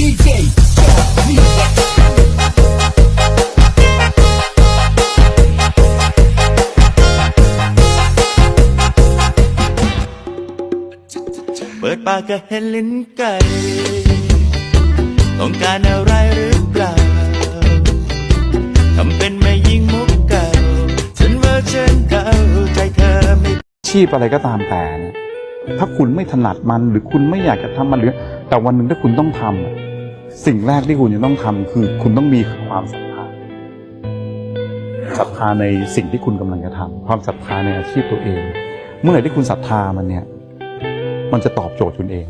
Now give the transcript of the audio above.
เปิดปากก็เห็นลิ้นไก่ต้องการอะไรหรือเปล่า ทำเป็นไม่ยิงมุกเก่า ฉันว่าชันเข้าใจเธอไม่ชีพอะไรก็ตามแต่ถ้าคุณไม่ถนัดมันหรือคุณไม่อยากจะทำมันหรือ แต่วันหนึ่งถ้าคุณต้องทำ สิ่งแรกที่คุณจะต้องทำคือคุณต้องมีความศรัทธาศรัทธาในสิ่งที่คุณกำลังจะทำความศรัทธาในอาชีพตัวเอง เมื่อไหร่ที่คุณศรัทธามันเนี่ย มันจะตอบโจทย์คุณเอง